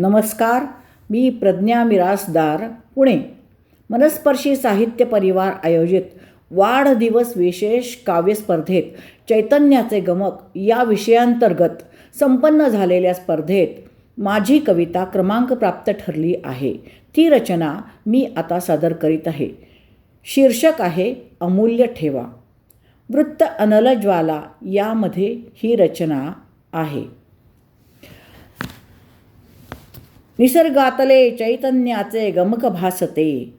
नमस्कार मी प्रज्ञा मिरासदार पुणे. मनस्पर्शी साहित्य परिवार आयोजित वाढदिवस विशेष काव्यस्पर्धेत चैतन्याचे गमक या विषयांतर्गत संपन्न झालेल्या स्पर्धेत माझी कविता क्रमांक प्राप्त ठरली आहे. ती रचना मी आता सादर करीत आहे. शीर्षक आहे अमूल्य ठेवा. वृत्त अनलज्वाला यामध्ये ही रचना आहे. निसर्गातले चैतन्याचे गमक भासते.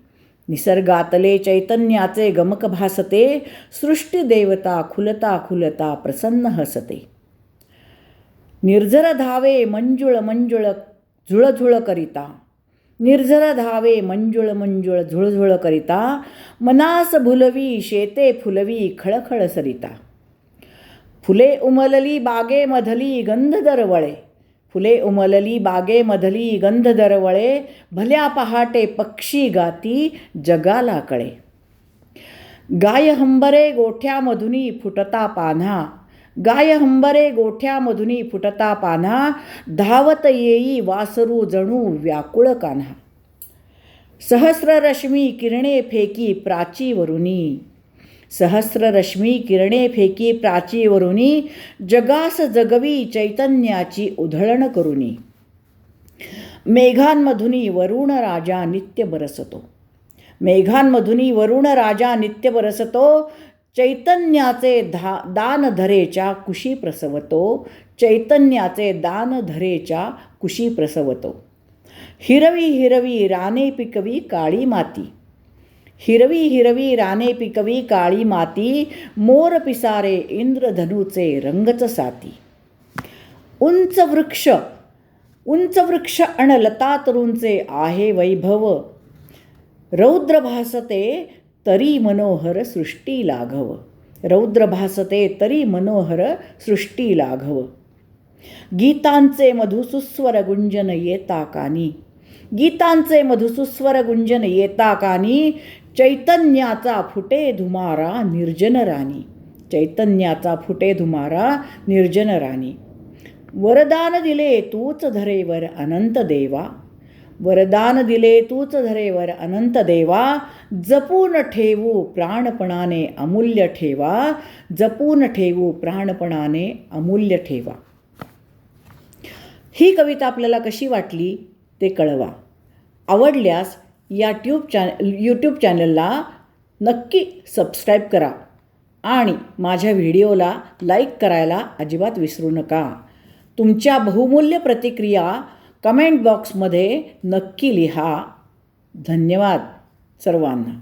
निसर्गातले चैतन्याचे गमक भासते सृष्टीदेवता खुलता खुलता प्रसन्न हसते. निर्झर धावे मंजुळ मंजुळ झुळझुळ करिता. निर्झर धावे मंजुळ मंजुळ झुळझुळ करिता. मनास भुलवी शेते फुलवी खळखळ सरिता. फुले उमलली बागेमधली गंध दरवळे. फुले उमलली बागेमधली गंध दरवळे भल्या पहाटे पक्षी गाती जगाला कळे. गाय हंबरे गोठ्यामधुनी फुटता पान्हा. गाय हंबरे गोठ्यामधुनी फुटता पान्हा. धावत येई वासरू जणू व्याकुळ कान्हा. सहस्र रश्मी किरणे फेकी प्राचीवरुनी सहस्ररश्मी किरणे फेकी प्राचीवरुनी जगास जगवी चैतन्याची उधळण करुनी. मेघांमधुनी वरुण राजा नित्य बरसतो. मेघांमधुनी वरुण राजा नित्य बरसतो चैतन्याचे धा दानधरेच्या कुशी प्रसवतो चैतन्याचे दानधरेच्या कुशी प्रसवतो. हिरवी हिरवी राने पिकवी काळी माती. हिरवी हिरवी राने पिकवी काळी माती मोर पिसारे इंद्रधनुचे रंगच साती उंच वृक्ष उंच वृक्ष अण लता तरुंचे आहे वैभव. रौद्र भासते तरी मनोहर सृष्टी लाघव. रौद्र भासते तरी मनोहर सृष्टी लाघव. गीतांचे मधुसुस्वर गुंजन येता कानी. गीतांचे मधुसुस्वर गुंजन येता कानी. चैतन्याचा फुटे धुमारा निर्जन राणी. चैतन्याचा फुटे धुमारा निर्जन राणी. वरदान दिले तूच धरेवर अनंत देवा. वरदान दिले तूच धरेवर अनंत देवा. जपून ठेवू प्राणपणाने अमूल्य ठेवा. जपून ठेवू प्राणपणाने अमूल्य ठेवा. ही कविता आपल्याला कशी वाटली ते कळवा. आवडल्यास या ट्यूब चॅन यूट्यूब चॅनलला नक्की सबस्क्राईब करा आणि माझ्या व्हिडिओला लाईक करायला अजिबात विसरू नका. तुमच्या बहुमूल्य प्रतिक्रिया कमेंट बॉक्समध्ये नक्की लिहा. धन्यवाद सर्वांना.